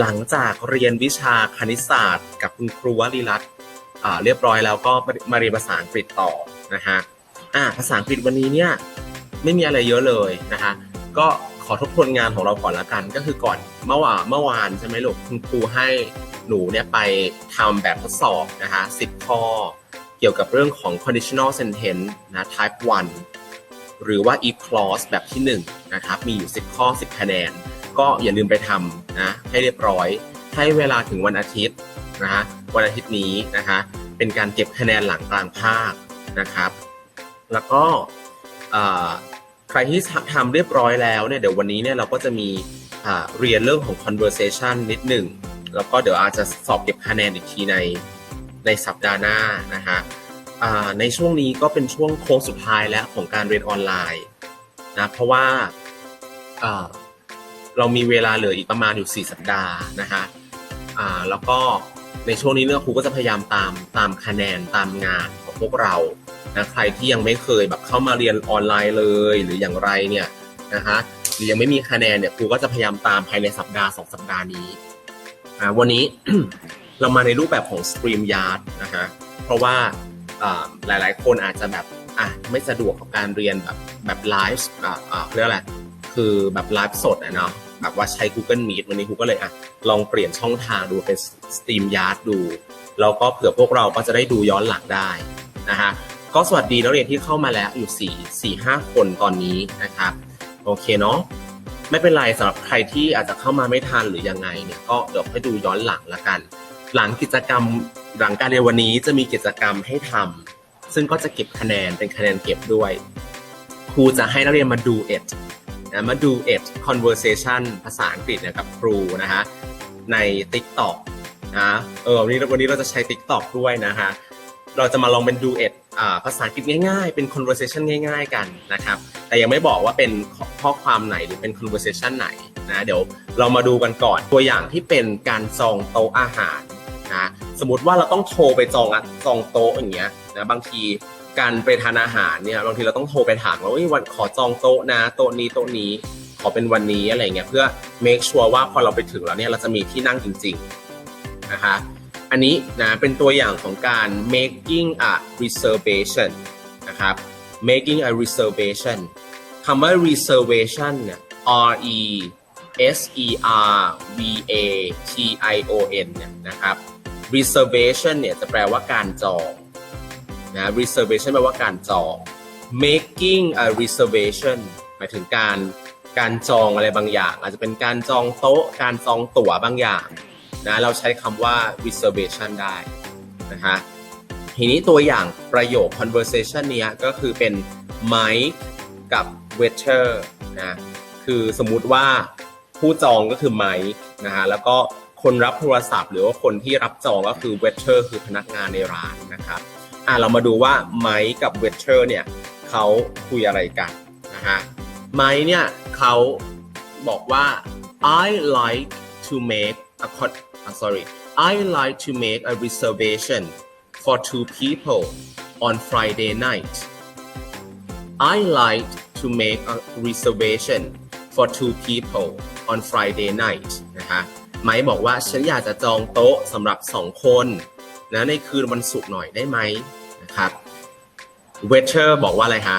หลังจากเรียนวิชาคณิตศาสตร์ กับคุณครูวลีรัตน์เรียบร้อยแล้วก็มาเรียนภาษาอังกฤษต่อนะฮะอ่าภาษาอังกฤษวันนี้เนี่ยไม่มีอะไรเยอะเลยนะคะก็ขอทบทวนงานของเราก่อนละกัน ก็คือก่อนเมื่อวานเมื่อวานใช่ไหมลูกคุณครูให้หนูเนี่ยไปทำแบบทดสอบนะคะ10 ข้อ เกี่ยวกับเรื่องของ conditional sentence นะ type 1 หรือว่า e clause แบบที่1นะครับมีอยู่ 10 ข้อ 10 คะแนน ก็อย่าลืมไปทำนะให้เรียบร้อย ให้เวลาถึงวันอาทิตย์นะฮะวันอาทิตย์นี้นะคะเป็นการเก็บคะแนนหลังกลางภาคนะครับ แล้วก็ใครที่ทำเรียบร้อยแล้วเนี่ยเดี๋ยววันนี้เนี่ยเราก็จะมีเรียนเรื่องของ conversation นิดหนึ่งแล้วก็เดี๋ยวอาจจะสอบเก็บคะแนนอีกทีในในสัปดาห์หน้านะฮะในช่วงนี้ก็เป็นช่วงโค้งสุดท้ายแล้วของการเรียนออนไลน์นะเพราะว่า เรามีเวลาเหลืออีกประมาณอยู่ 4 สัปดาห์นะฮะอ่าแล้วก็ในช่วงนี้เนี่ยครูก็จะพยายามตามตามคะแนนตามงานของพวกเรานะใครที่ยังไม่เคยแบบเข้ามาเรียนออนไลน์เลย หรืออย่างไรเนี่ยนะฮะหรือยังไม่มีคะแนนเนี่ยครูก็จะพยายามตามภายในสัปดาห์ 2 สัปดาห์นี้อ่าวันนี้ เรามาในรูปแบบของ StreamYard นะฮะเพราะว่าอ่าหลายๆ คนอาจจะแบบอะไม่สะดวกกับการเรียนแบบแบบไลฟ์อ่าเรียกอะไรคือแบบไลฟ์สดอะเนาะ แบบว่าใช้ Google Meet วันนี้ครูก็เลยอะลองเปลี่ยนช่องทางดูเป็น Steam Yard ดู แล้วก็เผื่อพวกเราก็จะได้ดูย้อนหลังได้นะฮะก็สวัสดีนักเรียนที่เข้ามาแล้วอยู่ 4 4 5 คนตอนนี้นะครับโอเคเนาะไม่เป็นไรสำหรับใครที่อาจจะเข้ามาไม่ทันหรือยังไงเนี่ยก็เดี๋ยวให้ดูย้อนหลังละกัน หลังกิจกรรมหลังการเรียนวันนี้จะมีกิจกรรมให้ทำซึ่งก็จะเก็บคะแนนเป็นคะแนนเก็บด้วยครูจะให้นักเรียนมาดูเอ็ด นะมาดูเอ็ด conversation ภาษาอังกฤษเนี่ยกับครูนะฮะใน TikTok นะเออวันนี้วันนี้เราจะใช้ TikTok ด้วยนะฮะเราจะมาลองเป็นดูเอ็ดภาษาอังกฤษง่ายๆ เป็น conversation ง่าย ๆ กันนะครับ แต่ยังไม่บอกว่าเป็นข้อความไหนหรือเป็น conversation ไหนนะเดี๋ยวเรามาดูกันก่อนตัวอย่างที่เป็นการจองโต๊ะอาหารนะสมมติว่าเราต้องโทรไปจองอะจองโต๊ะอย่างเงี้ยนะบางที การไปทานอาหารเนี่ยบางทีเราต้องโทรไปถามว่าเอ้ยวันขอจองโต๊ะนะโต๊ะนี้โต๊ะนี้ขอเป็นวันนี้อะไรเงี้ยเพื่อ make sure ว่าพอเราไปถึงแล้วเนี่ยเราจะมีที่นั่งจริงๆนะคะอันนี้นะเป็นตัวอย่างของการ making a reservation นะครับ making a reservation คำว่า reservation เนี่ย R E S E R V A T I O N เนี่ยนะครับ reservation เนี่ยจะแปลว่าการจอง นะ reservation แปลว่าการจอง making a reservation หมายถึงการการจองอะไรบางอย่าง อาจจะเป็นการจองโต๊ะ การจองตั๋วบางอย่างนะเราใช้คำว่า reservation ได้นะฮะทีนี้ตัวอย่างประโยค conversation เนี้ยก็คือเป็น Mike กับ waiter นะคือสมมุติว่าผู้จองก็คือ Mike นะฮะแล้วก็คนรับโทรศัพท์ หรือว่าคนที่รับจองก็คือ waiter คือพนักงานในร้านนะครับ อะเรามาดูว่า Mike กับ waiter เนี่ยเขาคุยอะไรกันนะฮะ Mike เนี่ยเขาบอกว่า I like to make a con- uh, sorry I like to make a reservation for two people on Friday night I like to make a reservation for two people on Friday night นะฮะไมค์บอกว่าฉันอยากจะจองโต๊ะสำหรับสองคน นะในคืนวันศุกร์หน่อยได้ไหมนะครับ waiter บอกว่าอะไรฮะ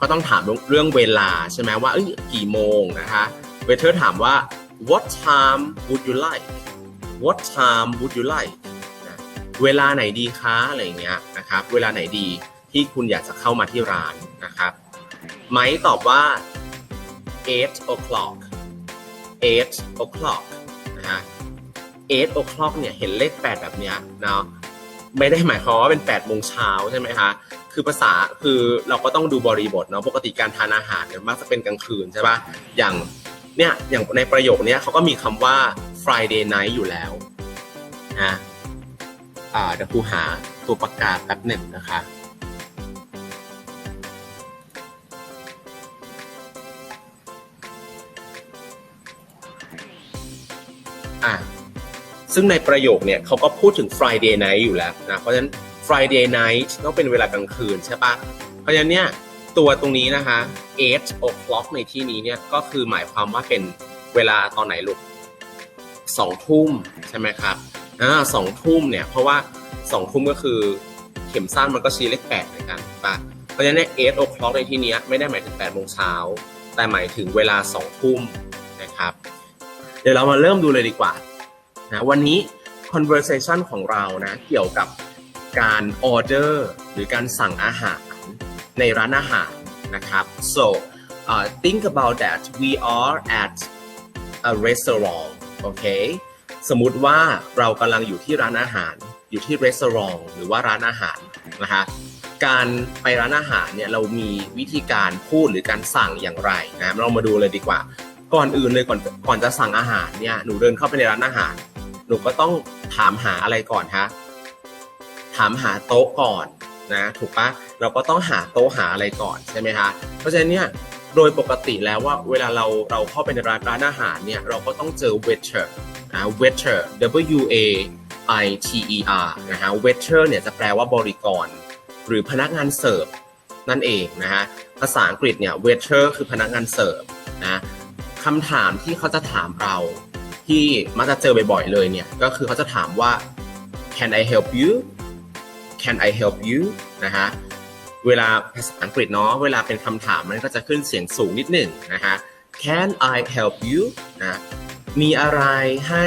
ก็ต้องถามเรื่องเวลาใช่ไหมว่าเอ้กี่โมงนะคะ waiter ถามว่า what time would you like what time would you like นะเวลาไหนดีคะอะไรอย่างเงี้ยนะครับ เวลาไหนดีที่คุณอยากจะเข้ามาที่ร้านนะครับ ไมค์ตอบว่า eight o'clock eight o'clock นะฮะ eight o'clock เนี่ยเห็นเลขแปดแบบเนี้ยเนาะไม่ได้หมายความว่าเป็น8โมงเช้าใช่ไหมคะคือภาษาคือเราก็ต้องดูบริบทเนาะปกติการทานอาหารเนี่ยมักจะเป็นกลางคืนใช่ปะอย่างเนี่ยอย่างในประโยคนี้เขาก็มีคำว่า Friday night อยู่แล้วนะอ่าเดี๋ยวครูหาตัวประกาศแป๊บหนึ่งนะคะอะ ซึ่งในประโยคเนี่ยเขาก็พูดถึง Friday night อยู่แล้วนะ เพราะฉะนั้น Friday night ต้องเป็นเวลากลางคืนใช่ปะเพราะฉะนั้นเนี่ยตัวตรงนี้นะคะ8 o'clock ในที่นี้เนี่ยก็คือหมายความว่าเป็นเวลาตอนไหนลูกสองทุ่มใช่ไหมครับอ่าสองทุ่มเนี่ยเพราะว่าสองทุ่มก็คือเข็มสั้นมันก็ชี้เลขแปดเหมือนกันปะเพราะฉะนั้นเนี่ย eight o'clock ในที่นี้ไม่ได้หมายถึงแปดโมงเช้าแต่หมายถึงเวลาสองทุ่มนะครับ เดี๋ยวเรามาเริ่มดูเลยดีกว่า นะวันนี้ conversation ของเรานะเกี่ยวกับการ order หรือการสั่งอาหารในร้านอาหารนะครับ so uh, think about that we are at a restaurant โอเคสมมุติว่าเรากำลังอยู่ที่ร้านอาหาร อยู่ที่ restaurant หรือว่าร้านอาหารนะคะการไปร้านอาหารเนี่ยเรามีวิธีการพูดหรือการสั่งอย่างไรนะเรามาดูเลยดีกว่า ก่อนอื่นเลยก่อนก่อนจะสั่งอาหารเนี่ยหนูเดินเข้าไปในร้านอาหาร หนูก็ต้องถามหาอะไรก่อนฮะถามหาโต๊ะก่อนนะถูกปะเราก็ต้องหาโต๊ะหาอะไรก่อนใช่ไหมคะเพราะฉะนั้นเนี่ยโดยปกติแล้วว่าเวลาเราเราเข้าไปในร้านร้านอาหารเนี่ยเราก็ต้องเจอ waiter นะ waiter W A I T E R นะฮะ waiter เนี่ยจะแปลว่าบริกร หรือพนักงานเสิร์ฟนั่นเองนะฮะภาษาอังกฤษเนี่ย waiter คือพนักงานเสิร์ฟนะคำถามที่เขาจะถามเรา ที่มักจะเจอบ่อยๆเลยเนี่ย ก็คือเขาจะถามว่า can I help you can I help you นะฮะ เวลาภาษาอังกฤษเนาะ เวลาเป็นคำถามมันก็จะขึ้นเสียงสูงนิดหนึ่งนะฮะ can I help you นะ มีอะไรให้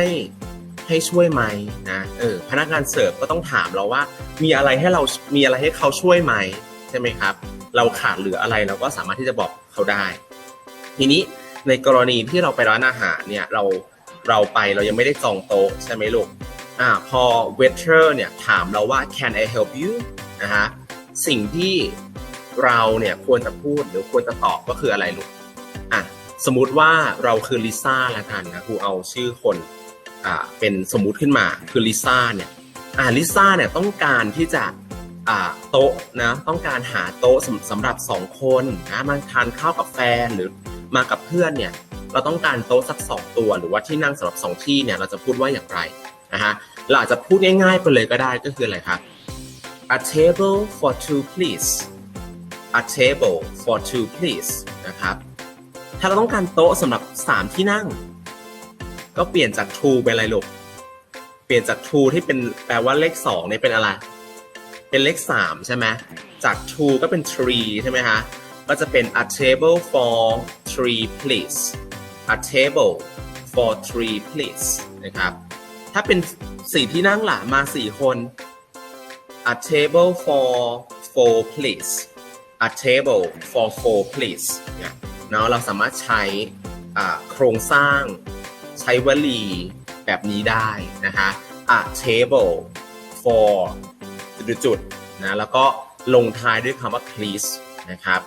ให้ช่วยไหมนะ เออ พนักงานเสิร์ฟก็ต้องถามเราว่า มีอะไรให้เรา มีอะไรให้เขาช่วยไหมใช่ไหมครับ เราขาดเหลืออะไรเราก็สามารถที่จะบอกเขาได้ ทีนี้ในกรณีที่เราไปร้านอาหารเนี่ย เรา เราไปเรายังไม่ได้จองโต๊ะใช่ไหมลูกอ่าพอ waiter เนี่ยถามเราว่า can I help you นะฮะสิ่งที่เราเนี่ยควรจะพูดหรือควรจะตอบก็คืออะไรลูกอะสมมติว่าเราคือลิซ่าละกันนะครูเอาชื่อคนอ่าเป็นสมมุติขึ้นมาคือลิซ่าเนี่ยอ่าลิซ่าเนี่ยต้องการที่จะอ่าโต๊ะนะต้องการหาโต๊ะสำสำหรับสองคนนะมาทานข้าวกับแฟนหรือมากับเพื่อนเนี่ย เราต้องการโต๊ะสักสองตัว หรือว่าที่นั่งสำหรับสองที่เนี่ยเราจะพูดว่าอย่างไรนะฮะเราอาจจะพูดง่ายๆไปเลยก็ได้ก็คืออะไรครับ a table for two please a table for two please นะครับถ้าเราต้องการโต๊ะสำหรับ 3 ที่นั่ง ก็เปลี่ยนจาก two เป็นอะไรลูกเปลี่ยนจาก two ที่เป็นแปลว่าเลข2เนี่ยเป็นอะไร เป็นเลข 3 ใช่ไหมจาก two ก็เป็น three ใช่ไหมฮะก็จะเป็น a table for three please a table for three please นะครับ ถ้าเป็น4ที่นั่งหล่ะมา4คน a table for four please a table for four please เนี่ยเนาะเราสามารถใช้โครงสร้างใช้วลีแบบนี้ได้นะคะ a table for จุดๆนะแล้วก็ลงท้ายด้วยคำว่า please นะครับ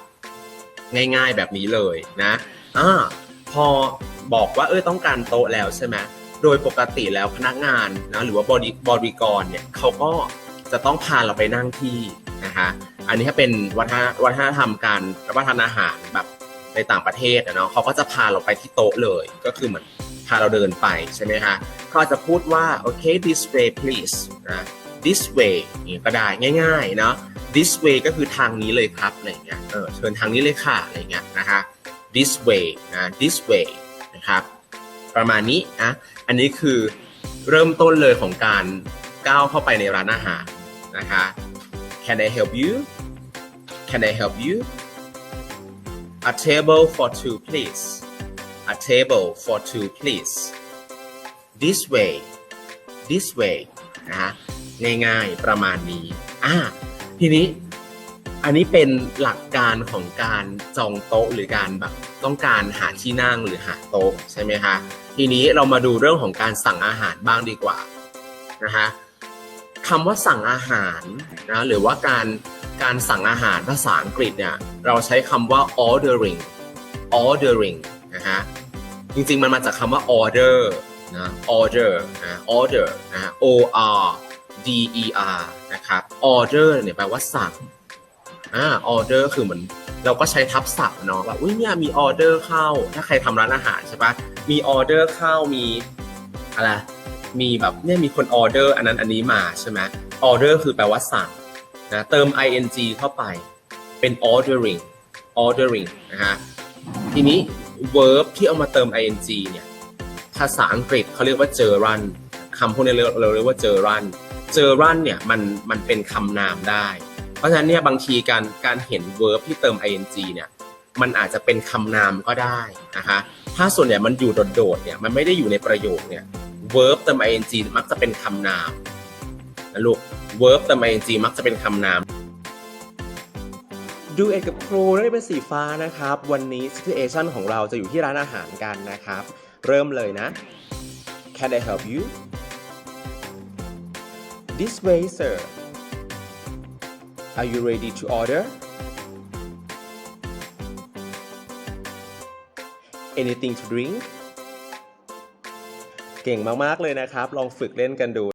ง่ายๆแบบนี้เลยนะอ่า พอบอกว่าเออต้องการโต๊ะแล้วใช่ไหมโดยปกติแล้วพนักงานนะหรือว่าบริบริกรเนี่ยเขาก็จะต้องพาเราไปนั่งที่นะคะอันนี้ถ้าเป็นวัฒนวัฒนธรรมการรับประทานอาหารแบบในต่างประเทศนะเนาะเขาก็จะพาเราไปที่โต๊ะเลย ก็คือเหมือนพาเราเดินไปใช่ไหมคะเขาจะพูดว่าโอเค this way please นะ this way นี้ก็ได้ง่ายๆเนาะ this way ก็คือทางนี้เลยครับอะไรเงี้ยเออเชิญทางนี้เลยค่ะอะไรเงี้ยนะคะ this way นะ this way นะครับ ประมาณนี้นะอันนี้คือเริ่มต้นเลยของการก้าวเข้าไปในร้านอาหารนะคะ Can I help you Can I help you A table for two please A table for two please This way This way นะฮะง่ายๆประมาณนี้อ่าทีนี้ อันนี้เป็นหลักการของการจองโต๊ะหรือการแบบต้องการหาที่นั่งหรือหาโต๊ะใช่ไหมคะทีนี้เรามาดูเรื่องของการสั่งอาหารบ้างดีกว่านะคะคำว่าสั่งอาหารนะหรือว่าการการสั่งอาหารภาษาอังกฤษเนี่ยเราใช้คำว่า ordering ordering นะฮะจริงๆมันมาจากคำว่า order นะ order นะ order นะ o r d e r นะครับ order เนี่ยแปลว่าสั่ง อ่าออเดอร์คือเหมือนเราก็ใช้ทับศัพท์เนาะแบบอุ้ยเนี่ยมีออเดอร์เข้า ถ้าใครทำร้านอาหารใช่ปะมีออเดอร์เข้ามีอะไรมีแบบเนี่ยมีคนออเดอร์อันนั้นอันนี้มาใช่ไหมออเดอร์คือแปลว่าสั่งนะเติม ing เข้าไปเป็น ordering ordering นะฮะทีนี้ verb ที่เอามาเติม ing เนี่ยภาษาอังกฤษเขาเรียกว่าเจอรันคำพวกนี้เราเรียกว่าเจอรันเจอรันเนี่ยมันมันเป็นคำนามได้ ราะฉะนั้นเนี่ยบางทีการการเห็น verb ที่เติม ing เนี่ยมันอาจจะเป็นคำนามก็ได้นะคะถ้าส่วนใหญ่มันอยู่โดดๆเนี่ยมันไม่ได้อยู่ในประโยคเนี่ย verb เติม ing มักจะเป็นคำนามนะลูก verb เติม ing มักจะเป็นคำนามดูเอ็ดกับครูได้เป็นสีฟ้านะครับ วันนี้ situation ของเราจะอยู่ที่ร้านอาหารกันนะครับ เริ่มเลยนะ Can I help you This way sir Are you ready to order Anything to drink เก่งมาก ๆ เลยนะครับ ลองฝึกเล่นกันดู